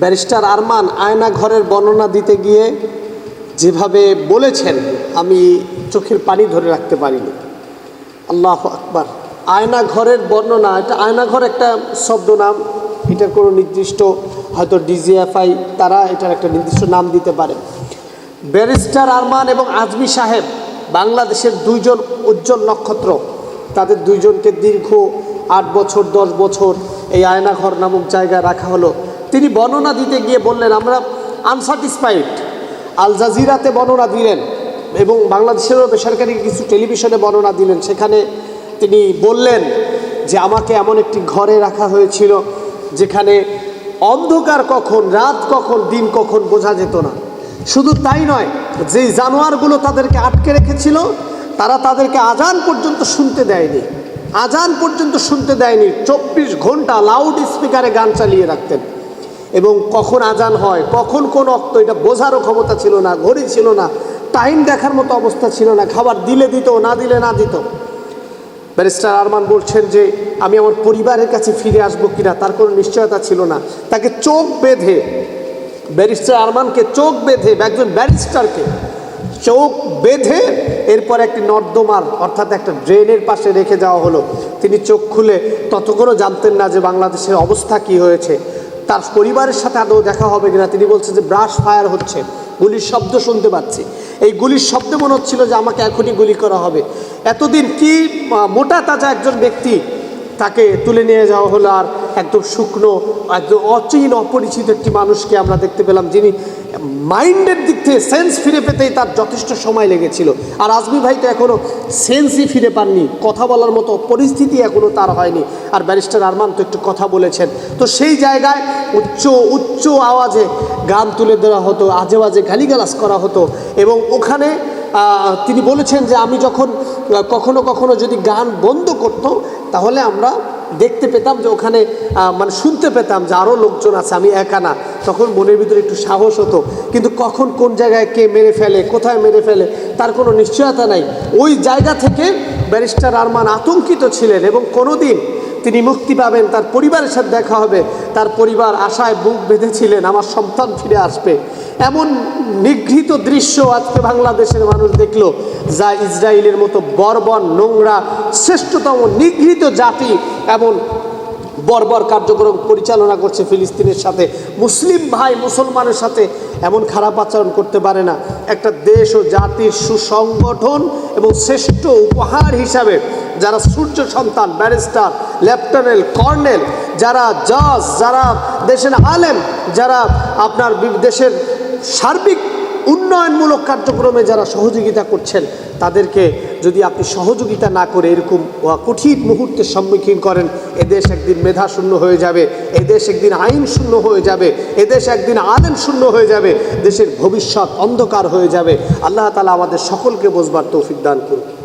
Barrister Arman আয়না ঘরের বর্ণনা দিতে গিয়ে যেভাবে বলেছেন, আমি চোখের পানি ধরে রাখতে পারিনি। আল্লাহ আকবার। আয়না ঘরের বর্ণনা, এটা আয়না ঘর একটা শব্দ নাম, এটার কোনো নির্দিষ্ট, হয়তো ডিজিএফআই, তারা এটার একটা নির্দিষ্ট নাম দিতে পারে। ব্যারিস্টার আরমান এবং আজমি সাহেব বাংলাদেশের দুইজন উজ্জ্বল নক্ষত্র। তাদের দুইজনকে দীর্ঘ আট বছর, দশ বছর এই আয়নাঘর নামক জায়গায় রাখা হলো। তিনি বর্ণনা দিতে গিয়ে বললেন, আমরা আনস্যাটিসফাইড আল জাজিরাতে বর্ণনা দিলেন এবং বাংলাদেশেরও বেসরকারি কিছু টেলিভিশনে বর্ণনা দিলেন। সেখানে তিনি বললেন যে, আমাকে এমন একটি ঘরে রাখা হয়েছিল যেখানে অন্ধকার কখন, রাত কখন, দিন কখন বোঝা যেত না। শুধু তাই নয় যেই জানোয়ারগুলো তাদেরকে আটকে রেখেছিল, তারা তাদেরকে আজান পর্যন্ত শুনতে দেয়নি। আজান পর্যন্ত শুনতে দেয়নি। চব্বিশ ঘণ্টা লাউড স্পিকারে গান চালিয়ে রাখতেন। এবং কখন আজান হয়, কখন কোন অক্ত, এটা বোঝারও ক্ষমতা ছিল না, ঘড়ি ছিল না টাইম দেখার মতো অবস্থা ছিল না, খাবার দিলে দিত, না দিলে না দিত। ব্যারিস্টার আরমান বলছেন যে, আমি আমার পরিবারের কাছে ফিরে আসব কিনা, তার কোনো নিশ্চয়তা ছিল না। তাকে চোখ বেঁধে, ব্যারিস্টার আরমানকে চোখ বেঁধে, একজন ব্যারিস্টারকে চোখ বেঁধে এরপর একটি নর্দমার, অর্থাৎ একটা ড্রেনের পাশে রেখে যাওয়া হলো। তিনি চোখ খুলে ততক্ষণও জানতেন না যে বাংলাদেশের অবস্থা কি হয়েছে। তার পরিবারের সাথে আদৌ দেখা হবে কিনা, তিনি বলছেন যে ব্রাশ ফায়ার হচ্ছে, গুলির শব্দ শুনতে পাচ্ছি। এই গুলির শব্দে মনে হচ্ছিল যে আমাকে এখনই গুলি করা হবে। এতদিন কি মোটা তাজা একজন ব্যক্তি তাকে তুলে নিয়ে যাওয়া হলো আর একদম শুকনো একদম অচিন অপরিচিত একটি মানুষকে আমরা দেখতে পেলাম যিনি মাইন্ডের দিক থেকে সেন্স ফিরে পেতেই তার যথেষ্ট সময় লেগেছিল। আর আজমি ভাই তো এখনও সেন্সই ফিরে পাননি। কথা বলার মতো পরিস্থিতি এখনও তার হয়নি। আর ব্যারিস্টার আরমান তো একটু কথা বলেছেন। তো সেই জায়গায় উচ্চ উচ্চ আওয়াজে গান তুলে দেওয়া হতো, আজে বাজে গালিগালাজ করা হতো। এবং ওখানে তিনি বলেছেন যে আমি যখন কখনো কখনো যদি গান বন্ধ করতো, তাহলে আমরা দেখতে পেতাম যে ওখানে মানে শুনতে পেতাম যে আরও লোকজন আছে, আমি একা না। তখন মনের ভিতরে একটু সাহস হতো। কিন্তু কখন কোন জায়গায় কে মেরে ফেলে, কোথায় মেরে ফেলে, তার কোনো নিশ্চয়তা নাই। ওই জায়গা থেকে ব্যারিস্টার আরমান আতঙ্কিত ছিলেন এবং কোনোদিন তিনি মুক্তি পাবেন, তার পরিবারের সাথে দেখা হবে, তার পরিবার আশায় বুক বেঁধেছিলেন, আমার সন্তান ফিরে আসবে। এমন নিগৃহীত দৃশ্য আজকে বাংলাদেশের মানুষ দেখল, যা ইসরায়েলের মতো বর্বর নোংরা, শ্রেষ্ঠতম নিগৃহীত জাতি এমন বর্বর কার্যক্রম পরিচালনা করছে ফিলিস্তিনের সাথে। মুসলিম ভাই মুসলমানের সাথে এমন খারাপ আচরণ করতে পারে না। একটা দেশ ও জাতির সুসংগঠন এবং শ্রেষ্ঠ উপহার হিসাবে যারা সূর্য সন্তান, ব্যারিস্টার, লেফটেন্যান্ট, কর্নেল, যারা জজ, যারা দেশের আলেম, যারা আপনার দেশের সার্বিক উন্নয়নমূলক কার্যক্রমে যারা সহযোগিতা করছেন, তাদেরকে যদি আপনি সহযোগিতা না করে এরকম কঠিন মুহূর্তের সম্মুখীন করেন, এদেশ একদিন মেধা শূন্য হয়ে যাবে, এদেশ একদিন আইন শূন্য হয়ে যাবে, এদেশ একদিন আলেম শূন্য হয়ে যাবে, দেশের ভবিষ্যৎ অন্ধকার হয়ে যাবে। আল্লাহ তালা আমাদের সকলকে বোঝবার তৌফিক দান করুন